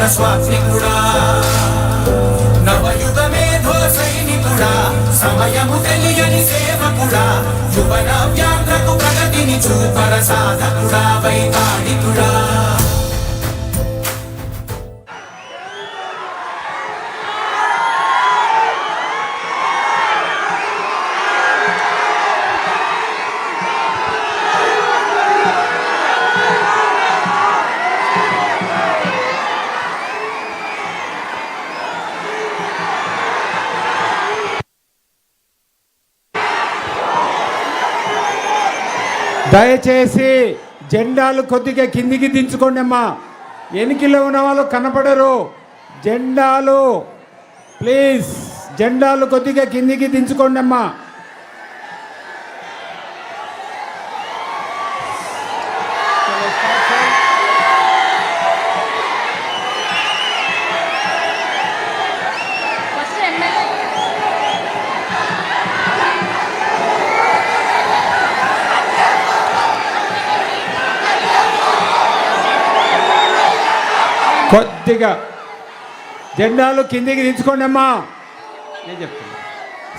అక్షర స్వాత్మికుడా నవయుగ మేధో సైనికుడా సమయము తెలియని సేవకుడా. యువన వ్యాఘ్రకు ప్రగతిని చూపర సాధకుడా వైపాడికుడా దయచేసి జెండాలు కొద్దిగా కిందికి దించుకోండి అమ్మా ఎనికిలో ఉన్న వాళ్ళు కనపడరు. జెండాలు ప్లీజ్ జెండాలు కొద్దిగా కిందికి దించుకోండి అమ్మా కొద్దిగా జెండాలు కిందికి దించుకోండి అమ్మా నేను చెప్తున్నా.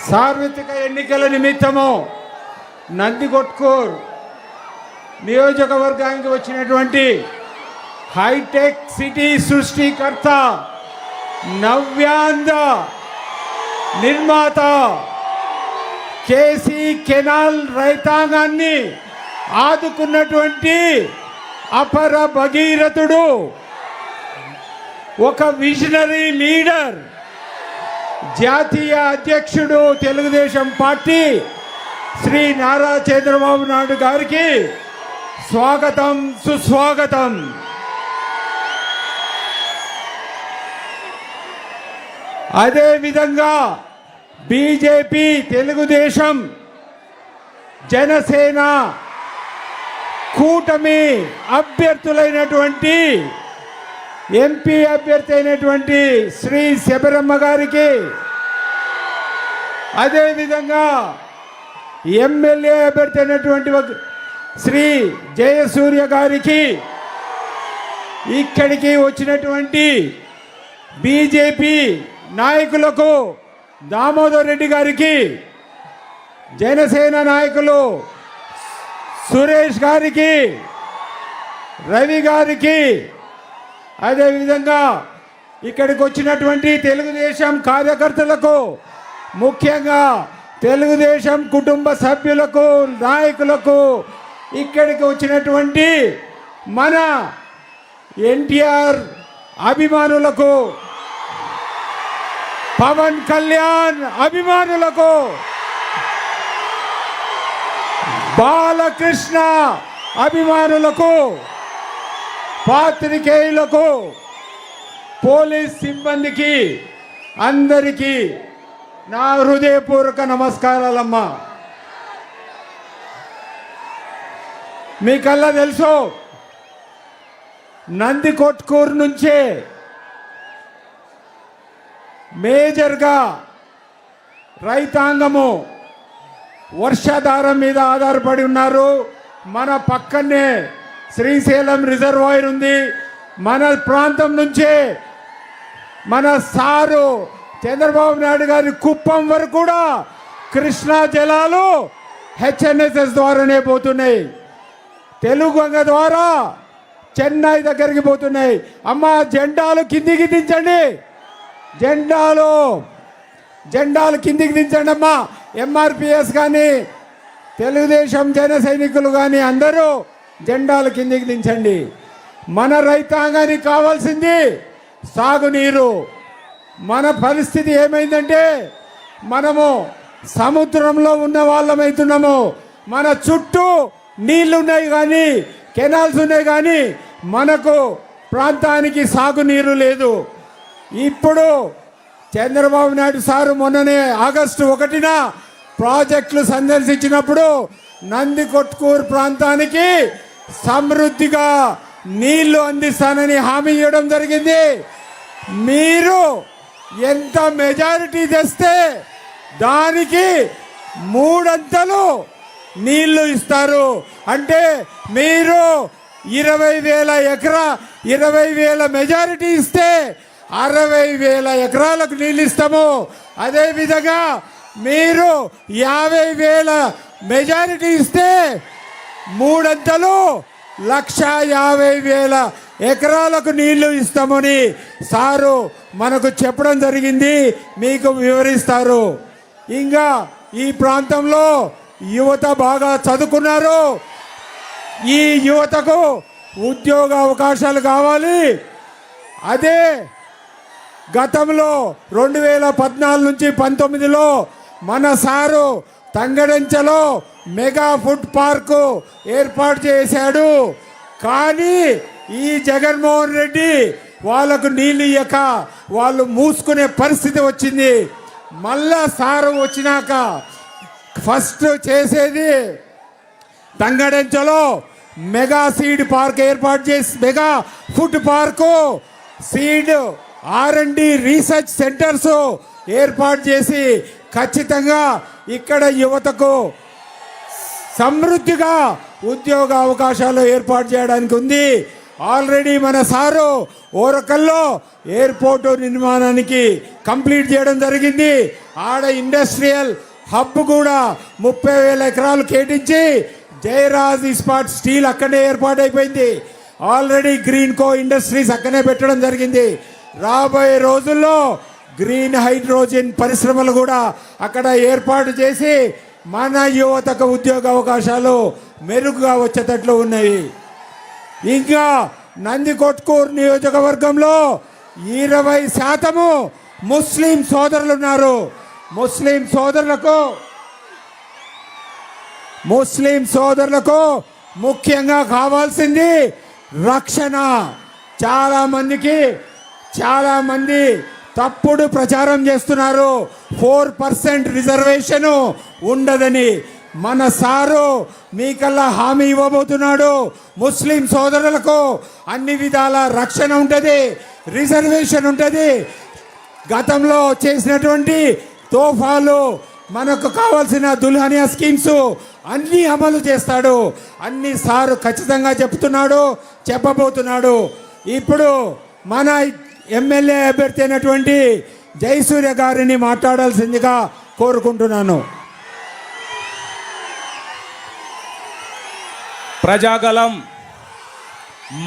సార్వత్రిక ఎన్నికల నిమిత్తము నందికొట్కూర్ నియోజకవర్గానికి వచ్చినటువంటి హైటెక్ సిటీ సృష్టికర్త నవ్యాంద నిర్మాత కేసీ కెనాల్ రైతాంగాన్ని ఆదుకున్నటువంటి అపర భగీరథుడు ఒక విజనరీ లీడర్ జాతీయ అధ్యక్షుడు తెలుగుదేశం పార్టీ శ్రీ నారా చంద్రబాబు నాయుడు గారికి స్వాగతం సుస్వాగతం. అదే విధంగా బీజేపీ తెలుగుదేశం జనసేన కూటమి అభ్యర్థులైనటువంటి ఎంపీ అభ్యర్థి అయినటువంటి శ్రీ శబరమ్మ గారికి అదేవిధంగా ఎమ్మెల్యే అభ్యర్థి అయినటువంటి ఒక శ్రీ జయసూర్య గారికి ఇక్కడికి వచ్చినటువంటి బీజేపీ నాయకులకు దామోదర్ రెడ్డి గారికి జనసేన నాయకులు సురేష్ గారికి రవి గారికి అదేవిధంగా ఇక్కడికి వచ్చినటువంటి తెలుగుదేశం కార్యకర్తలకు ముఖ్యంగా తెలుగుదేశం కుటుంబ సభ్యులకు నాయకులకు ఇక్కడికి వచ్చినటువంటి మన ఎన్టీఆర్ అభిమానులకు పవన్ కళ్యాణ్ అభిమానులకు బాలకృష్ణ అభిమానులకు పాత్రికేయులకు పోలీస్ సిబ్బందికి అందరికీ నా హృదయపూర్వక నమస్కారాలమ్మా. మీకల్లా తెలుసు నంది కొట్కూరు నుంచే మేజర్గా రైతాంగము వర్షాధారం మీద ఆధారపడి ఉన్నారు. మన పక్కనే శ్రీశైలం రిజర్వాయర్ ఉంది. మన ప్రాంతం నుంచే మన సారు చంద్రబాబు నాయుడు గారి కుప్పం వరకు కూడా కృష్ణా జలాలు హెచ్ఎన్ఎస్ఎస్ ద్వారానే పోతున్నాయి. తెలుగు వంగ ద్వారా చెన్నై దగ్గరికి పోతున్నాయి. అమ్మ జెండాలు కిందికి దించండి. జెండాలు జెండాలు కిందికి దించండి అమ్మా. ఎంఆర్పిఎస్ కానీ తెలుగుదేశం జన సైనికులు కానీ అందరూ జెండాలు కిందికి దించండి. మన రైతాంగానికి కావాల్సింది సాగునీరు. మన పరిస్థితి ఏమైందంటే మనము సముద్రంలో ఉన్న వాళ్ళమైతున్నాము మన చుట్టూ నీళ్ళు ఉన్నాయి కానీ కెనాల్స్ ఉన్నాయి కానీ మనకు ప్రాంతానికి సాగునీరు లేదు. ఇప్పుడు చంద్రబాబు నాయుడు సారు మొన్ననే ఆగస్టు ఒకటిన ప్రాజెక్టులు సందర్శించినప్పుడు నంది కొట్కూరు ప్రాంతానికి సమృద్ధిగా నీళ్ళు అందిస్తానని హామీ ఇవ్వడం జరిగింది. మీరు ఎంత మెజారిటీ తెస్తే దానికి మూడంతలు నీళ్ళు ఇస్తారు. అంటే మీరు ఇరవై వేల ఎకరా ఇరవై వేల మెజారిటీ ఇస్తే అరవై వేల ఎకరాలకు నీళ్ళు ఇస్తాము. అదేవిధంగా మీరు యాభై వేల మెజారిటీ ఇస్తే మూడంతలు లక్ష యాభై వేల ఎకరాలకు నీళ్ళు ఇస్తామని సారు మనకు చెప్పడం జరిగింది. మీకు వివరిస్తారు. ఇంకా ఈ ప్రాంతంలో యువత బాగా చదువుకున్నారు. ఈ యువతకు ఉద్యోగ అవకాశాలు కావాలి. అదే గతంలో రెండు వేల పద్నాలుగు నుంచి పంతొమ్మిదిలో మన సారు తంగడంచలో మెగా ఫుడ్ పార్కు ఏర్పాటు చేశాడు. కానీ ఈ జగన్మోహన్ రెడ్డి వాళ్ళకు నీళ్ళు ఇయ్యక వాళ్ళు మూసుకునే పరిస్థితి వచ్చింది. మళ్ళా సారం వచ్చినాక ఫస్ట్ చేసేది తంగడంచలో మెగా సీడ్ పార్క్ ఏర్పాటు చేసి mega food park seed R and D research centres ఏర్పాటు చేసి ఖచ్చితంగా ఇక్కడ యువతకు సమృద్ధిగా ఉద్యోగ అవకాశాలు ఏర్పాటు చేయడానికి ఉంది. ఆల్రెడీ మన సారు ఓరకల్లో ఎయిర్పోర్టు నిర్మాణానికి కంప్లీట్ చేయడం జరిగింది. ఆడ ఇండస్ట్రియల్ హబ్ కూడా ముప్పై వేల ఎకరాలు కేటించి జయరాజ్ ఇస్పాట్ స్టీల్ అక్కడే ఏర్పాటైపోయింది. ఆల్రెడీ గ్రీన్ కో ఇండస్ట్రీస్ అక్కడే పెట్టడం జరిగింది. రాబోయే రోజుల్లో గ్రీన్ హైడ్రోజన్ పరిశ్రమలు కూడా అక్కడ ఏర్పాటు చేసి మన యువతకు ఉద్యోగ అవకాశాలు మెరుగుగా వచ్చేటట్లు ఉన్నాయి. ఇంకా నందికొట్కూరు నియోజకవర్గంలో ఇరవై శాతము ముస్లిం సోదరులు ఉన్నారు. ముస్లిం సోదరులకు ముస్లిం సోదరులకు ముఖ్యంగా కావాల్సింది రక్షణ. చాలామందికి చాలామంది తప్పుడు ప్రచారం చేస్తున్నారు. ఫోర్ పర్సెంట్ రిజర్వేషన్ ఉండదని మన సారు మీకల్లా హామీ ఇవ్వబోతున్నాడు. ముస్లిం సోదరులకు అన్ని విధాల రక్షణ ఉంటుంది రిజర్వేషన్ ఉంటుంది. గతంలో చేసినటువంటి తోఫాలు మనకు కావాల్సిన దుల్హనియా స్కీమ్స్ అన్నీ అమలు చేస్తాడు. అన్ని సారు ఖచ్చితంగా చెప్తున్నాడు చెప్పబోతున్నాడు. ఇప్పుడు మన ఎమ్మెల్యే అభ్యర్థి అయినటువంటి జయసూర్య గారిని మాట్లాడాల్సిందిగా కోరుకుంటున్నాను. ప్రజాగలం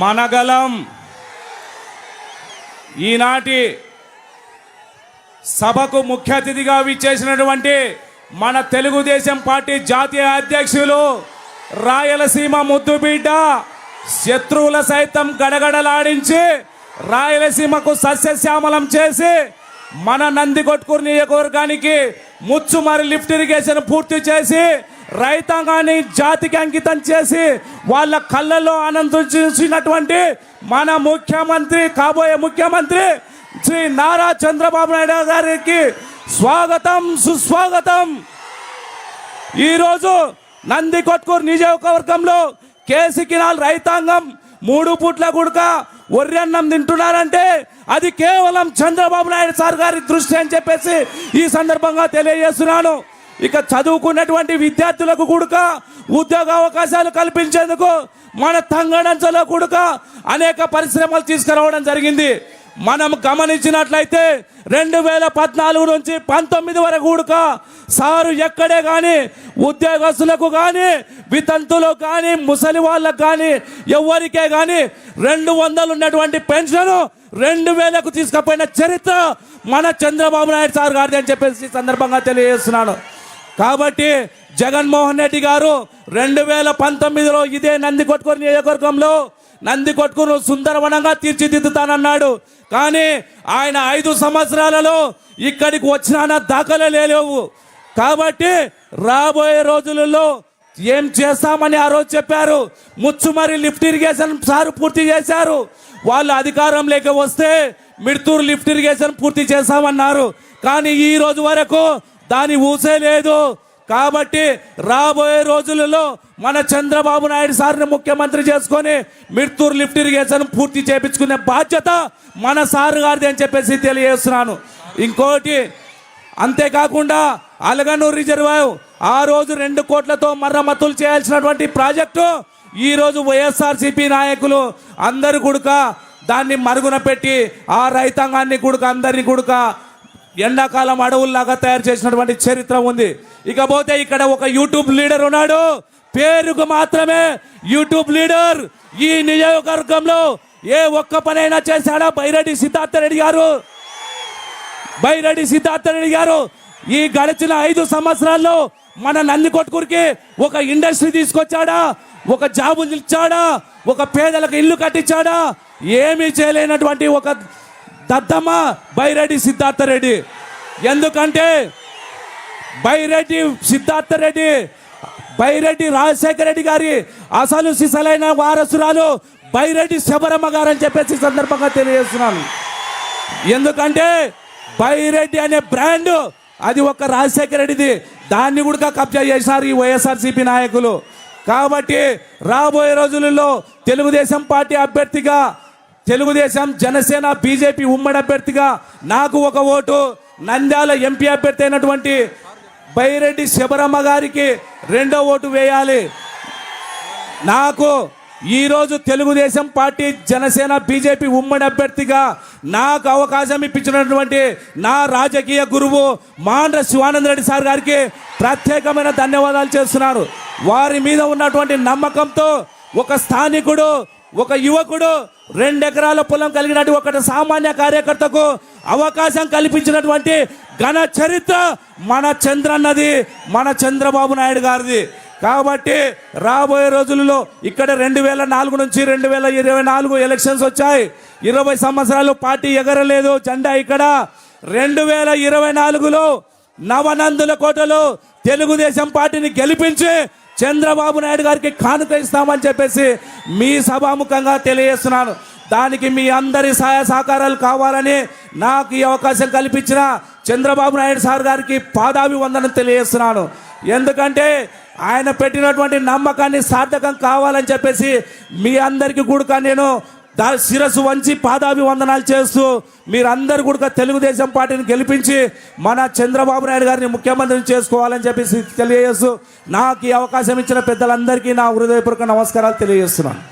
మనగలం ఈనాటి సభకు ముఖ్య అతిథిగా విచ్చేసినటువంటి మన తెలుగుదేశం పార్టీ జాతీయ అధ్యక్షులు రాయలసీమ ముద్దుబిడ్డ శత్రువుల సైతం గడగడలాడించి రాయలసీమకు సస్యశ్యామలం చేసి మన నందికొట్కూరు నియోజకవర్గానికి ముచ్చుమరి లిఫ్ట్ ఇరిగేషన్ పూర్తి చేసి రైతాంగాన్ని జాతికి అంకితం చేసి వాళ్ళ కళ్ళల్లో ఆనందం చూసినటువంటి మన ముఖ్యమంత్రి కాబోయే ముఖ్యమంత్రి శ్రీ నారా చంద్రబాబు నాయుడు గారికి స్వాగతం సుస్వాగతం. ఈరోజు నంది కొట్కూరు నియోజకవర్గంలో కేసికినాల్ రైతాంగం మూడు పూట్ల గుడక అన్నం తింటున్నారంటే అది కేవలం చంద్రబాబు నాయుడు సార్ గారి దృష్టి అని చెప్పేసి ఈ సందర్భంగా తెలియజేస్తున్నాను. ఇక చదువుకున్నటువంటి విద్యార్థులకు కూడక ఉద్యోగ అవకాశాలు కల్పించేందుకు మన తంగడంచలో కూడక అనేక పరిశ్రమలు తీసుకురావడం జరిగింది. మనం గమనించినట్లయితే రెండు వేల పద్నాలుగు నుంచి పంతొమ్మిది వరకు కూడక సారు ఎక్కడే కానీ ఉద్యోగస్తులకు కానీ వితంతులకు కానీ ముసలి వాళ్ళకు కానీ ఎవరికే కానీ రెండు వందలు ఉన్నటువంటి పెన్షన్ రెండు వేలకు తీసుకుపోయిన చరిత్ర మన చంద్రబాబు నాయుడు సార్ గారిది అని చెప్పేసి ఈ సందర్భంగా తెలియజేస్తున్నాను. కాబట్టి జగన్మోహన్ రెడ్డి గారు రెండు వేల పంతొమ్మిదిలో ఇదే నంది కొట్టుకొని నియోజకవర్గంలో నంది కొట్టుకుని సుందరవనంగా తీర్చిదిద్దుతానన్నాడు. కానీ ఆయన ఐదు సంవత్సరాలలో ఇక్కడికి వచ్చిన దాఖలే లేవు కాబట్టి రాబోయే రోజులలో ఏం చేస్తామని ఆ రోజు చెప్పారు. ముచ్చుమరి లిఫ్ట్ ఇరిగేషన్ సార్ పూర్తి చేశారు. వాళ్ళు అధికారం లేక వస్తే మిడ్తూరు లిఫ్ట్ ఇరిగేషన్ పూర్తి చేస్తామన్నారు. కానీ ఈ రోజు వరకు దాని ఊసే లేదు. కాబట్టి రాబోయే రోజులలో మన చంద్రబాబు నాయుడు సార్ని ముఖ్యమంత్రి చేసుకొని మిడ్తూరు లిఫ్ట్ ఇరిగేషన్ పూర్తి చేపించుకునే బాధ్యత మన సారు గారిది అని చెప్పేసి తెలియజేస్తున్నాను. ఇంకోటి అంతేకాకుండా అలగనూరు రిజర్వాయర్ ఆ రోజు రెండు కోట్లతో మరమ్మతులు చేయాల్సినటువంటి ప్రాజెక్టు ఈరోజు వైఎస్ఆర్సీపీ నాయకులు అందరు కూడక దాన్ని మరుగున పెట్టి ఆ రైతాంగాన్ని కూడక అందరినీ కూడక ఎండాకాలం అడవుల్లాగా తయారు చేసినటువంటి చరిత్ర ఉంది. ఇకపోతే ఇక్కడ ఒక యూట్యూబ్ లీడర్ ఉన్నాడు. పేరుకు మాత్రమే యూట్యూబ్ లీడర్ ఈ నియోజకవర్గంలో ఏ ఒక్క పనైనా చేశాడా? బైరెడ్డి సిద్ధార్థ రెడ్డి గారు. బైరెడ్డి సిద్ధార్థ రెడ్డి గారు ఈ గడిచిన ఐదు సంవత్సరాల్లో మన నంది కొట్టుకురికి ఒక ఇండస్ట్రీ తీసుకొచ్చాడా? ఒక జాబు నిలిచాడా ఒక పేదలకు ఇల్లు కట్టించాడా? ఏమీ చేయలేనటువంటి ఒక దద్దమ్మ బైరెడ్డి సిద్ధార్థ రెడ్డి ఎందుకంటే బైరెడ్డి సిద్ధార్థ రెడ్డి బైరెడ్డి రాజశేఖర రెడ్డి గారి అసలు సిసలైన వారసురాలు బైరెడ్డి శబరమ్మ గారు అని చెప్పేసి సందర్భంగా తెలియజేస్తున్నాను. ఎందుకంటే బైరెడ్డి అనే బ్రాండ్ అది ఒక రాజశేఖర రెడ్డిది. దాన్ని కూడా కబ్జా చేశారు ఈ వైఎస్ఆర్సీపీ నాయకులు. కాబట్టి రాబోయే రోజులలో తెలుగుదేశం పార్టీ అభ్యర్థిగా తెలుగుదేశం జనసేన బీజేపీ ఉమ్మడి అభ్యర్థిగా నాకు ఒక ఓటు నంద్యాల ఎంపీ అభ్యర్థి అయినటువంటి బైరెడ్డి శబరమ్మ గారికి రెండో ఓటు వేయాలి. నాకు ఈరోజు తెలుగుదేశం పార్టీ జనసేన బీజేపీ ఉమ్మడి అభ్యర్థిగా నాకు అవకాశం ఇప్పించినటువంటి నా రాజకీయ గురువు మాండ్ర శివానంద రెడ్డి సార్ గారికి ప్రత్యేకమైన ధన్యవాదాలు చేస్తున్నారు. వారి మీద ఉన్నటువంటి నమ్మకంతో ఒక స్థానికుడు ఒక యువకుడు రెండెకరాల పొలం కలిగినటువంటి ఒక సామాన్య కార్యకర్తకు అవకాశం కల్పించినటువంటి ఘన చరిత్ర మన చంద్రన్నది మన చంద్రబాబు నాయుడు గారిది. కాబట్టి రాబోయే రోజులలో ఇక్కడ రెండు వేల నాలుగు నుంచి రెండు వేల ఇరవై నాలుగు ఎలక్షన్స్ వచ్చాయి. ఇరవై సంవత్సరాలు పార్టీ ఎగరలేదు జెండా ఇక్కడ. రెండు వేల ఇరవై నాలుగులో నవనందుల కోటలో తెలుగుదేశం పార్టీని గెలిపించి చంద్రబాబు నాయుడు గారికి కానుక ఇస్తామని చెప్పేసి మీ సభాముఖంగా తెలియజేస్తున్నాను. దానికి మీ అందరి సహాయ సహకారాలు కావాలని నాకు ఈ అవకాశం కల్పించిన చంద్రబాబు నాయుడు సార్ గారికి పాదాభివందనం తెలియజేస్తున్నాను. ఎందుకంటే ఆయన పెట్టినటువంటి నమ్మకాన్ని సార్థకం కావాలని చెప్పేసి మీ అందరికీ కూడా నేను దా శిరస్సు వంచి పాదాభివందనాలు చేస్తూ మీరందరూ కూడా తెలుగుదేశం పార్టీని గెలిపించి మన చంద్రబాబు నాయుడు గారిని ముఖ్యమంత్రిని చేసుకోవాలని చెప్పేసి తెలియజేస్తూ నాకు ఈ అవకాశం ఇచ్చిన పెద్దలందరికీ నా హృదయపూర్వక నమస్కారాలు తెలియజేస్తున్నాను.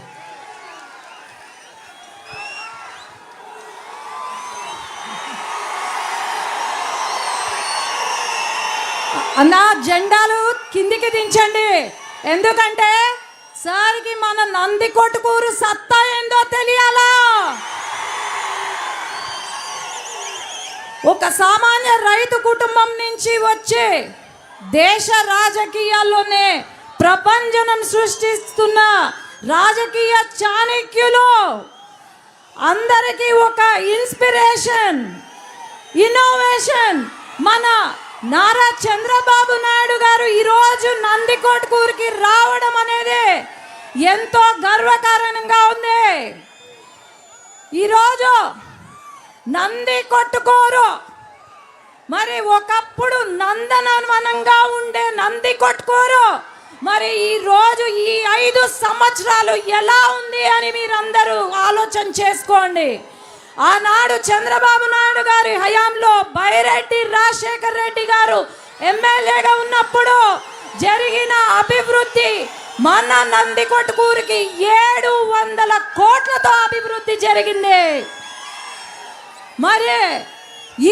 అన్న జెండాలు కిందికి దించండి. ఎందుకంటే సార్కి మన నంది కొట్టుకూరు సత్తా ఉందో తెలియాలా? ఒక సామాన్య రైతు కుటుంబం నుంచి వచ్చే దేశ రాజకీయాల్లోనే ప్రపంచనం సృష్టిస్తున్న రాజకీయ చాణక్యులు అందరికీ ఒక ఇన్స్పిరేషన్ ఇన్నోవేషన్ మన నారా చంద్రబాబు నాయుడు గారు ఈరోజు నందికోట్కూరికి రావడం అనేది ఎంతో గర్వకారణంగా ఉంది. ఈరోజు నంది కొట్టుకోరు. మరి ఒకప్పుడు నందనవనంగా ఉండే నంది కొట్టుకోరు. మరి ఈ రోజు ఈ ఐదు సంవత్సరాలు ఎలా ఉంది అని మీరందరూ ఆలోచన చేసుకోండి. ఆనాడు చంద్రబాబు నాయుడు గారి హయాంలో బైరెడ్డి రాజశేఖర్ రెడ్డి గారు ఎమ్మెల్యేగా ఉన్నప్పుడు జరిగిన అభివృద్ధి మన నందికొట్కూరుకి ఏడు వందల కోట్లతో అభివృద్ధి జరిగింది. మరి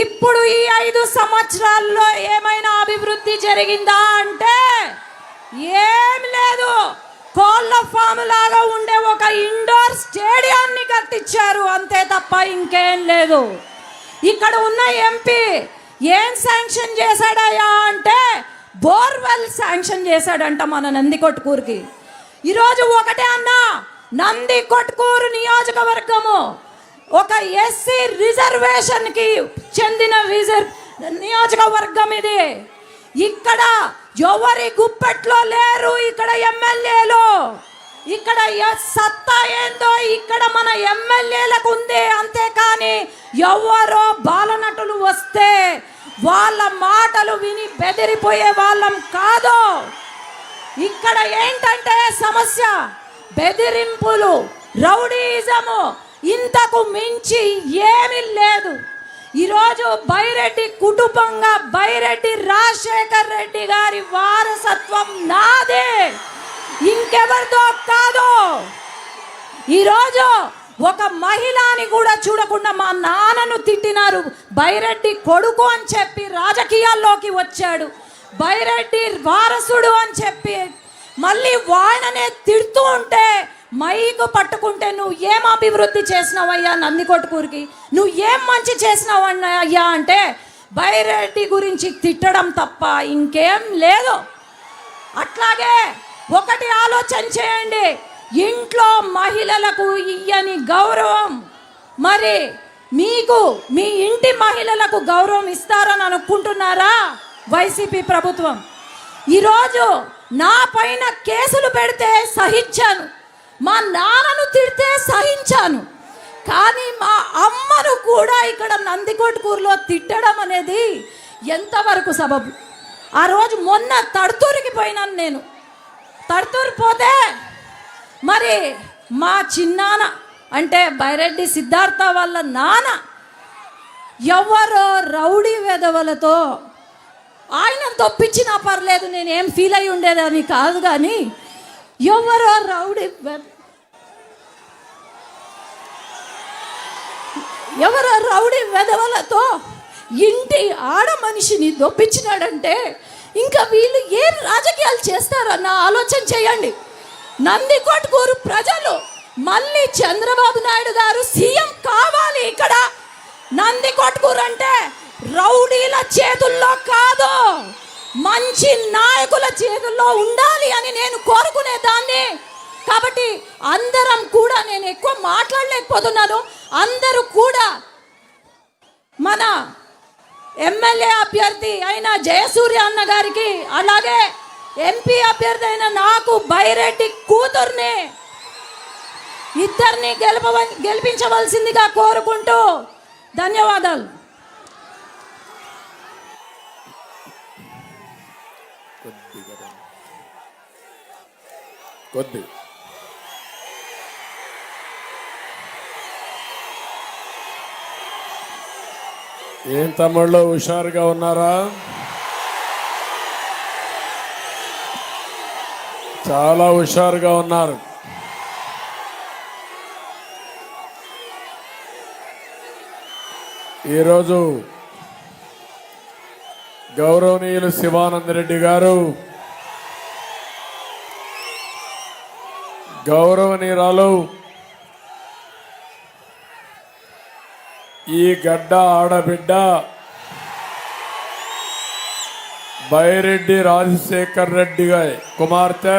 ఇప్పుడు ఈ ఐదు సంవత్సరాల్లో ఏమైనా అభివృద్ధి జరిగిందా అంటే ఏం లేదు. కోళ్ళ ఫామ్ లాగా ఉండే ఒక ఇండోర్ స్టేడియాన్ని కట్టించారు. అంతే తప్ప ఇంకేం లేదు. ఇక్కడ ఉన్న ఎంపీ ఏం శాంక్షన్ చేశాడయా అంటే బోర్వెల్ శాంక్షన్ చేశాడంట మన నంది కొట్టుకూరుకి ఈరోజు ఒకటే అన్నా నంది కొట్టుకూరు నియోజకవర్గము ఒక ఎస్సీ రిజర్వేషన్కి చెందిన రిజర్వ్ నియోజకవర్గం ఇది. ఇక్కడ ఎవరి గుప్పెట్లో లేరు ఇక్కడ ఎమ్మెల్యేలు. ఇక్కడ ఎ- సత్తా ఏందో ఇక్కడ మన ఎమ్మెల్యేలకు ఉంది అంతేకాని ఎవరో బాలనటులు వస్తే వాళ్ళ మాటలు విని బెదిరిపోయే వాళ్ళం కాదు. ఇక్కడ ఏంటంటే సమస్య? బెదిరింపులు రౌడీజము. ఇంతకు మించి ఏమీ లేదు. ఈరోజు బైరెడ్డి కుటుంబంగా బైరెడ్డి రాజశేఖర్ రెడ్డి గారి వారసత్వం నాదే. ఇంకెవరితో కాదు. ఈరోజు ఒక మహిళని కూడా చూడకుండా మా నాన్నను తిట్టినారు. బైరెడ్డి కొడుకు అని చెప్పి రాజకీయాల్లోకి వచ్చాడు. బైరెడ్డి వారసుడు అని చెప్పి మళ్ళీ వాయననే తిడుతూ ఉంటే మైకు పట్టుకుంటే నువ్వు ఏం అభివృద్ధి చేసినావయ్యా నందికొట్టుకూరికి నువ్వు ఏం మంచి చేసినావు అయ్యా అంటే బైరెడ్డి గురించి తిట్టడం తప్ప ఇంకేం లేదు. అట్లాగే ఒకటి ఆలోచన చేయండి. ఇంట్లో మహిళలకు ఇయ్యని గౌరవం. మరి మీకు మీ ఇంటి మహిళలకు గౌరవం ఇస్తారని అనుకుంటున్నారా వైసీపీ ప్రభుత్వం? ఈరోజు నా పైన కేసులు పెడితే సహించాను. మా నాన్నను తిడితే సహించాను. కానీ మా అమ్మను కూడా ఇక్కడ నందికొట్కూరులో తిట్టడం అనేది ఎంతవరకు సబబు? ఆ రోజు మొన్న తడుతూరికి పోయినాను నేను. తడుతూరు పోతే మరి మా చిన్నాన్న అంటే బైరెడ్డి సిద్ధార్థ వాళ్ళ నాన్న ఎవరో రౌడీ వెధవలతో ఆయన తప్పించినా పర్లేదు నేనేం ఫీల్ అయి ఉండేదని కాదు కానీ ఎవరో రౌడీ వెధ ఎవరో రౌడీ వెధవలతో ఇంటి ఆడ మనిషిని దొప్పించినాడంటే ఇంకా వీళ్ళు ఏం రాజకీయాలు చేస్తారన్న ఆలోచన చేయండి. నందికొట్కూరు ప్రజలు మళ్ళీ చంద్రబాబు నాయుడు గారు సీఎం కావాలి ఇక్కడ. నందికొట్కూరు అంటే రౌడీల చేతుల్లో కాదు. మంచి నాయకుల చేతుల్లో ఉండాలి అని నేను కోరుకునే దాన్ని. కాబట్టి అందరం కూడా నేను ఎక్కువ మాట్లాడలేకపోతున్నాను. అందరూ కూడా మన ఎమ్మెల్యే అభ్యర్థి అయిన జయసూర్య అన్న గారికి అలాగే ఎంపీ అభ్యర్థి అయిన నాకు బైరెడ్డి కూతుర్ని ఇద్దరిని గెలప గెలిపించవలసిందిగా కోరుకుంటూ ధన్యవాదాలు. కొద్ది. ఏం తమ్ముళ్ళు హుషారుగా ఉన్నారా? చాలా హుషారుగా ఉన్నారు. ఈరోజు గౌరవనీయులు శివానందరెడ్డి గారు గౌరవనీయురాలు ఈ గడ్డ ఆడబిడ్డ బైరెడ్డి రాజశేఖర్ రెడ్డి గారి కుమార్తె